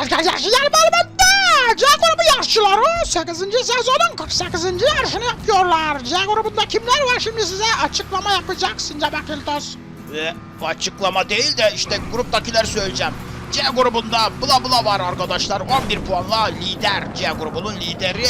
Bölümünde C grubu yarışçıları 8. sezonun 48. yarışını yapıyorlar. C grubunda kimler var şimdi size açıklama yapacak Sincap Akiltos. Ve açıklama değil de işte gruptakiler söyleyeceğim. C grubunda Bula Bula var arkadaşlar. 11 puanla lider. C grubunun lideri.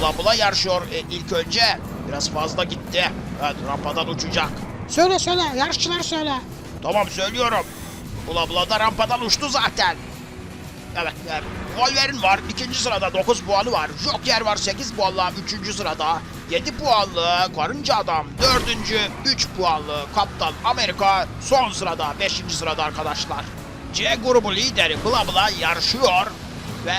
Bula Bula yarışıyor e, ilk önce. Biraz fazla gitti. Evet rampadan uçacak. Söyle söyle yarışçılar söyle. Tamam söylüyorum. Bula Bula da rampadan uçtu zaten. Evet. Wolverine var. ikinci sırada 9 puanı var. Joker var 8 puanla 3. sırada. 7 puanlı Karınca Adam 4. 3 puanlı Kaptan Amerika son sırada 5. sırada arkadaşlar. C grubu lideri Bla Bla yarışıyor ve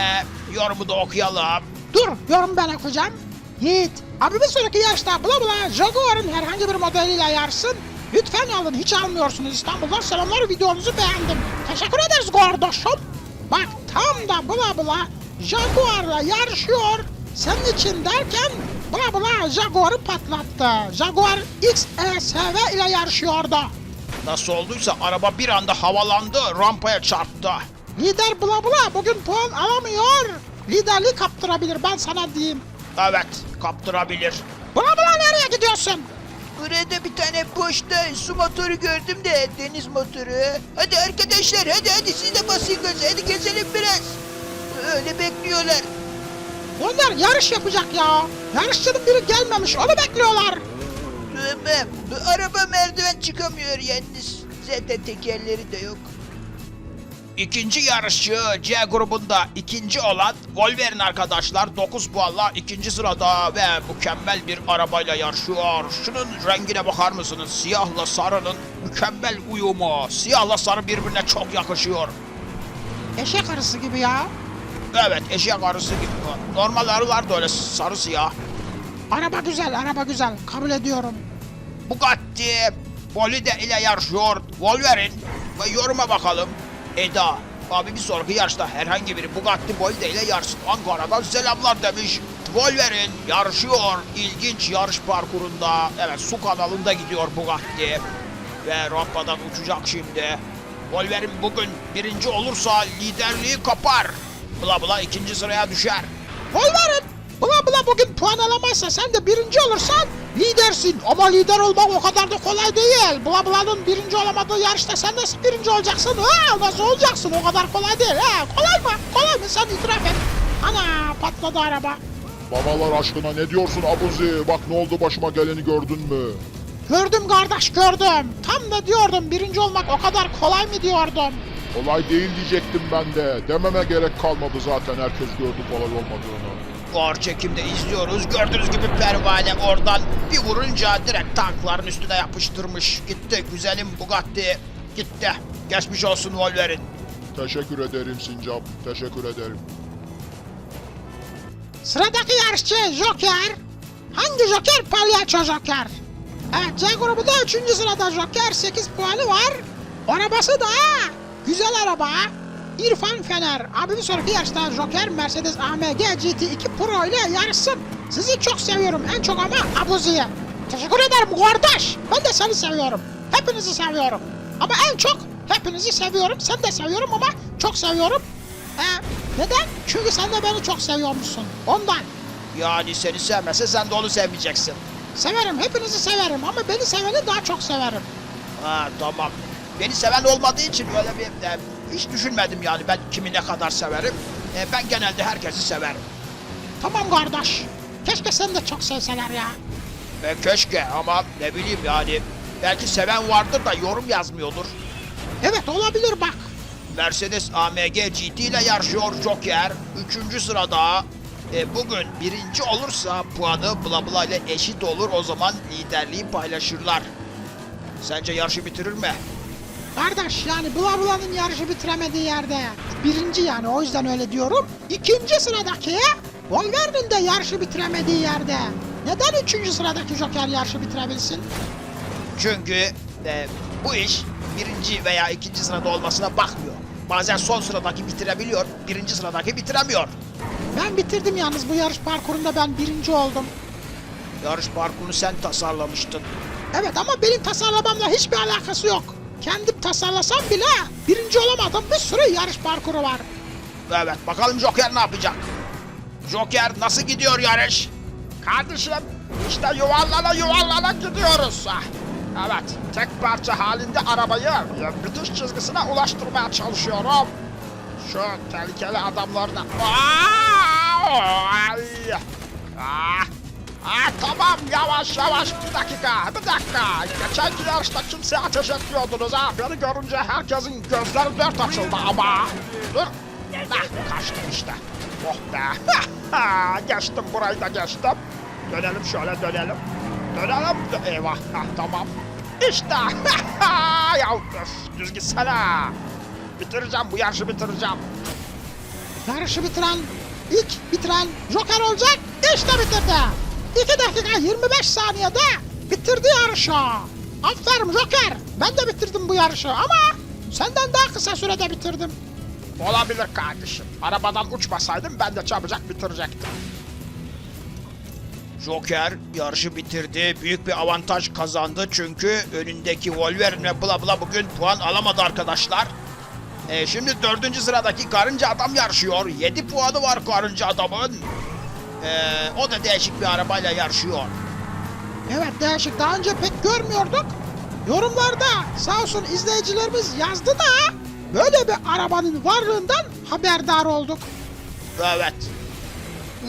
yorumu da okuyalım. Dur yorum ben okuyacağım. Yiğit abi bir sonraki yaşta bula bula Jaguar'ın herhangi bir modeliyle yarışsın. Lütfen alın hiç almıyorsunuz İstanbul'dan selamlar videonuzu beğendim. Teşekkür ederiz kardeşim. Bak tam da bula bula Jaguar'la yarışıyor. Senin için derken bula bula Jaguar'ı patlattı. Jaguar XESV ile yarışıyordu. Nasıl olduysa araba bir anda havalandı rampaya çarptı. Lider bula bula bugün puan alamıyor. Liderliği kaptırabilir ben sana diyeyim. Evet kaptırabilir. Bula bula nereye gidiyorsun? Bir tane boşta su motoru gördüm de deniz motoru. Hadi arkadaşlar hadi hadi siz de basın gaza hadi gezelim biraz. Öyle bekliyorlar. Onlar yarış yapacak ya. Yarışçının biri gelmemiş onu bekliyorlar. Tamam bu araba merdiven çıkamıyor yalnız. Zaten tekerleri de yok. İkinci yarışçı C grubunda ikinci olan Wolverine arkadaşlar 9 puanla ikinci sırada ve mükemmel bir arabayla yarışıyor. Şunun rengine bakar mısınız? Siyahla sarının mükemmel uyumu. Siyahla sarı birbirine çok yakışıyor. Eşek arısı gibi ya. Evet eşek arısı gibi. Normal arılar da öyle sarı siyah. Araba güzel araba güzel kabul ediyorum. Bugatti Bolide ile yarışıyor. Wolverine ve yoruma bakalım. Eda abi bir sonraki yarışta herhangi biri Bugatti Bolide ile yarışsın. Ankara'dan selamlar demiş. Wolverine yarışıyor. İlginç yarış parkurunda. Evet su kanalında gidiyor Bugatti. Ve rampadan uçacak şimdi. Wolverine bugün birinci olursa liderliği kapar. Bla bla ikinci sıraya düşer. Wolverine bula bula bugün puan alamazsa sen de birinci olursan lidersin. Ama lider olmak o kadar da kolay değil. Bula bula'nın birinci olamadığı yarışta sen nasıl birinci olacaksın? Ha, nasıl olacaksın? O kadar kolay değil. Ha, kolay mı? Kolay mı? Sen itiraf et. Ana patladı araba. Babalar aşkına ne diyorsun Abuzi? Bak ne oldu başıma geleni gördün mü? Gördüm kardeş gördüm. Tam da diyordum birinci olmak o kadar kolay mı diyordum. Olay değil diyecektim ben de. Dememe gerek kalmadı zaten herkes gördü kolay olmadığını. Ağır çekimde izliyoruz. Gördüğünüz gibi pervane oradan bir vurunca direkt tankların üstüne yapıştırmış. Gitti güzelim Bugatti. Gitti. Geçmiş olsun Wolverine. Teşekkür ederim Sincap. Teşekkür ederim. Sıradaki yarışçı Joker. Hangi Joker? Palyaço Joker. Evet C grubunda 3. sırada Joker 8 puanı var. Arabası da güzel araba. İrfan Fener. Bir sonraki yarışta Joker Mercedes AMG GT2 Pro ile yarışsın. Sizi çok seviyorum. En çok ama Abuzi'yi. Teşekkür ederim kardeş. Ben de seni seviyorum. Hepinizi seviyorum. Ama en çok hepinizi seviyorum. Sen de seviyorum ama çok seviyorum. Ee, neden? Çünkü sen de beni çok seviyormuşsun. Ondan. Yani seni sevmese sen de onu sevmeyeceksin. Severim, hepinizi severim ama beni seveni daha çok severim. Ha tamam. Beni seven olmadığı için öyle bir e, hiç düşünmedim yani ben kimi ne kadar severim. E, ben genelde herkesi severim. Tamam kardeş. Keşke seni de çok sevseler ya. E, keşke ama ne bileyim yani belki seven vardır da yorum yazmıyordur. Evet olabilir bak. Mercedes AMG GT ile yarışıyor Joker. Üçüncü sırada. E, bugün birinci olursa puanı bla bla ile eşit olur. O zaman liderliği paylaşırlar. Sence yarışı bitirir mi? Kardeş yani Bula Bula'nın yarışı bitiremediği yerde. Birinci yani o yüzden öyle diyorum. İkinci sıradaki Wolverine'in de yarışı bitiremediği yerde. Neden üçüncü sıradaki Joker yarışı bitirebilsin? Çünkü e, bu iş birinci veya ikinci sırada olmasına bakmıyor. Bazen son sıradaki bitirebiliyor, birinci sıradaki bitiremiyor. Ben bitirdim yalnız bu yarış parkurunda ben birinci oldum. Yarış parkurunu sen tasarlamıştın. Evet ama benim tasarlamamla hiçbir alakası yok. Kendim tasarlasam bile birinci olamadım. Bir sürü yarış parkuru var. Evet bakalım Joker ne yapacak? Joker nasıl gidiyor yarış? Kardeşim işte yuvarlana yuvarlana gidiyoruz. Ah, Evet tek parça halinde arabayı bitiş çizgisine ulaştırmaya çalışıyorum. Şu tehlikeli adamlarına... Ay! Ah! Ah, tamam yavaş yavaş bir dakika bir dakika. Geçenki yarışta kimse ateş etmiyordunuz ha. Beni görünce herkesin gözleri dört açıldı ama. Dur. Ah, kaçtım işte. Oh be. geçtim burayı da geçtim. Dönelim şöyle dönelim. Dönelim. Eyvah. Ah, tamam. İşte. ya öf, düz gitsene. Bitireceğim bu yarışı bitireceğim. Yarışı bitiren, ilk bitiren Joker olacak. İşte bitirdi. 2 dakika 25 saniyede bitirdi yarışı. Aferin Joker. Ben de bitirdim bu yarışı ama senden daha kısa sürede bitirdim. Olabilir kardeşim. Arabadan uçmasaydım ben de çabucak bitirecektim. Joker yarışı bitirdi. Büyük bir avantaj kazandı çünkü önündeki Wolverine ve bla bla bugün puan alamadı arkadaşlar. Ee, şimdi dördüncü sıradaki Karınca Adam yarışıyor. 7 puanı var Karınca Adam'ın. Ee, o da değişik bir arabayla yarışıyor. Evet değişik. Daha önce pek görmüyorduk. Yorumlarda sağ olsun izleyicilerimiz yazdı da böyle bir arabanın varlığından haberdar olduk. Evet.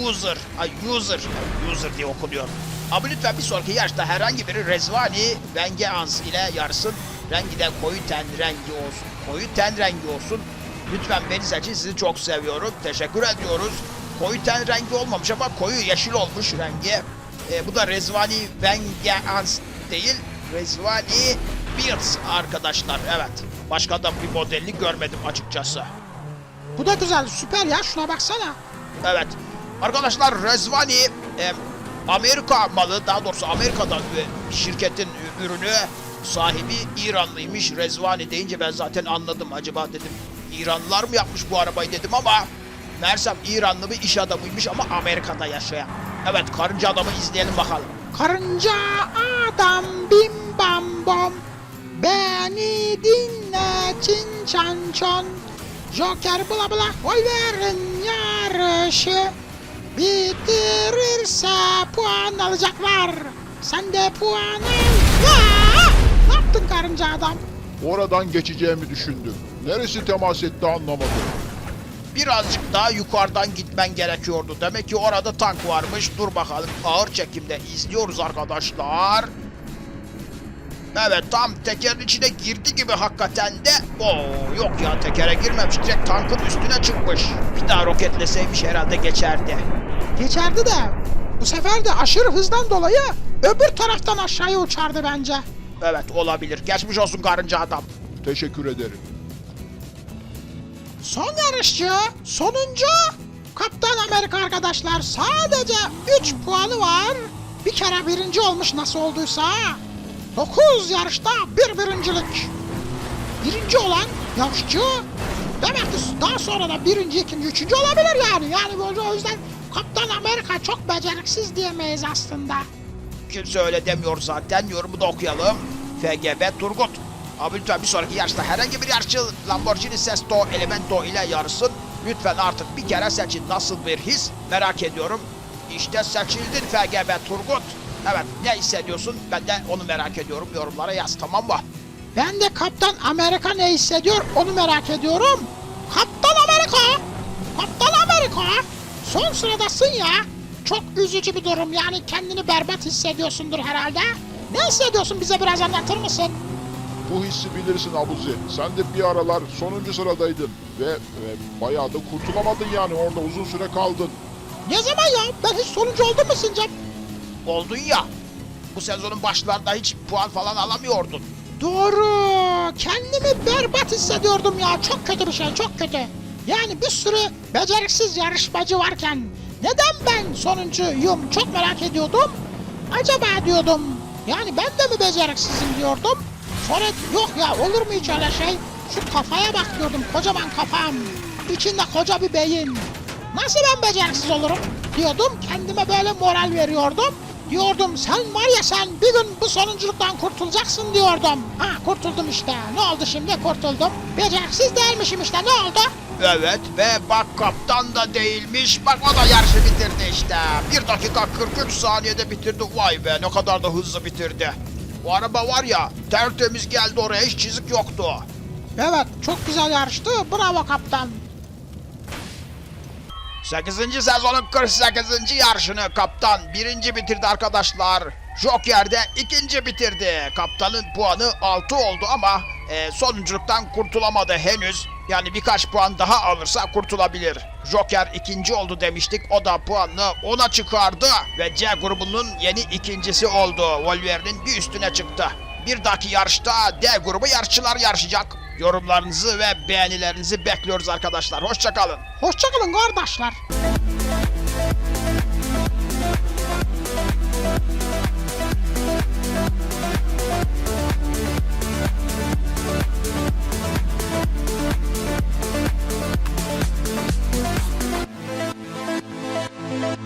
User. Ay user. User diye okunuyor. Ama lütfen bir sonraki yarışta herhangi biri Rezvani Vengeance ile yarışsın. Rengi de koyu ten rengi olsun. Koyu ten rengi olsun. Lütfen beni seçin. Sizi çok seviyorum. Teşekkür ediyoruz. Koyu ten rengi olmamış ama koyu yeşil olmuş rengi. E, bu da Rezvani Vengeance değil. Rezvani Beards arkadaşlar. Evet. Başka da bir modelini görmedim açıkçası. Bu da güzel süper ya şuna baksana. Evet. Arkadaşlar Rezvani e, Amerika malı daha doğrusu Amerika'dan bir şirketin ürünü sahibi İranlıymış. Rezvani deyince ben zaten anladım. Acaba dedim İranlılar mı yapmış bu arabayı dedim ama meğersem İranlı bir iş adamıymış ama Amerika'da yaşayan. Evet karınca adamı izleyelim bakalım. Karınca adam bim bam bom Beni dinle çin çan çon Joker bla bla Wolverine yarışı Bitirirse puan alacaklar Sen de puan al Ya! Ne yaptın karınca adam? Oradan geçeceğimi düşündüm. Neresi temas etti anlamadım. Birazcık daha yukarıdan gitmen gerekiyordu. Demek ki orada tank varmış. Dur bakalım ağır çekimde izliyoruz arkadaşlar. Evet tam tekerin içine girdi gibi hakikaten de. Oo yok ya tekere girmemiş. Direkt tankın üstüne çıkmış. Bir daha roketleseymiş herhalde geçerdi. Geçerdi de bu sefer de aşırı hızdan dolayı öbür taraftan aşağıya uçardı bence. Evet olabilir. Geçmiş olsun karınca adam. Teşekkür ederim. Son yarışçı, sonuncu Kaptan Amerika arkadaşlar. Sadece 3 puanı var. Bir kere birinci olmuş nasıl olduysa. 9 yarışta bir birincilik. Birinci olan yarışçı demek ki daha sonra da birinci, ikinci, üçüncü olabilir yani. Yani böyle o yüzden Kaptan Amerika çok beceriksiz diyemeyiz aslında. Kimse öyle demiyor zaten. Yorumu da okuyalım. FGB Turgut. Abi lütfen bir sonraki yarışta herhangi bir yarışçı Lamborghini Sesto Elemento ile yarışsın. Lütfen artık bir kere seçin. Nasıl bir his merak ediyorum. İşte seçildin FGB Turgut. Evet ne hissediyorsun? Ben de onu merak ediyorum. Yorumlara yaz tamam mı? Ben de Kaptan Amerika ne hissediyor onu merak ediyorum. Kaptan Amerika! Kaptan Amerika! Son sıradasın ya. Çok üzücü bir durum yani kendini berbat hissediyorsundur herhalde. Ne hissediyorsun bize biraz anlatır mısın? Bu hissi bilirsin Abuzi. Sen de bir aralar sonuncu sıradaydın. Ve, ve bayağı da kurtulamadın yani orada uzun süre kaldın. Ne zaman ya? Ben hiç sonuncu oldum mu Sincap? Oldun ya. Bu sezonun başlarında hiç puan falan alamıyordun. Doğru. Kendimi berbat hissediyordum ya. Çok kötü bir şey, çok kötü. Yani bir sürü beceriksiz yarışmacı varken neden ben sonuncuyum çok merak ediyordum. Acaba diyordum yani ben de mi beceriksizim diyordum. Sonra yok ya olur mu hiç öyle şey? Şu kafaya bak diyordum kocaman kafam. İçinde koca bir beyin. Nasıl ben beceriksiz olurum diyordum. Kendime böyle moral veriyordum. Diyordum sen var ya sen bir gün bu sonunculuktan kurtulacaksın diyordum. Ha kurtuldum işte. Ne oldu şimdi kurtuldum. Beceriksiz değilmişim işte ne oldu? Evet ve bak kaptan da değilmiş. Bak o da yarışı bitirdi işte. 1 dakika 43 saniyede bitirdi. Vay be ne kadar da hızlı bitirdi. Bu araba var ya tertemiz geldi oraya hiç çizik yoktu. Evet çok güzel yarıştı. Bravo kaptan. 8. sezonun 48. yarışını kaptan birinci bitirdi arkadaşlar. Joker de ikinci bitirdi. Kaptanın puanı 6 oldu ama e, sonunculuktan kurtulamadı henüz. Yani birkaç puan daha alırsa kurtulabilir. Joker ikinci oldu demiştik. O da puanını 10'a çıkardı. Ve C grubunun yeni ikincisi oldu. Wolverine'in bir üstüne çıktı. Bir dahaki yarışta D grubu yarışçılar yarışacak. Yorumlarınızı ve beğenilerinizi bekliyoruz arkadaşlar. Hoşçakalın. Hoşçakalın kardeşler.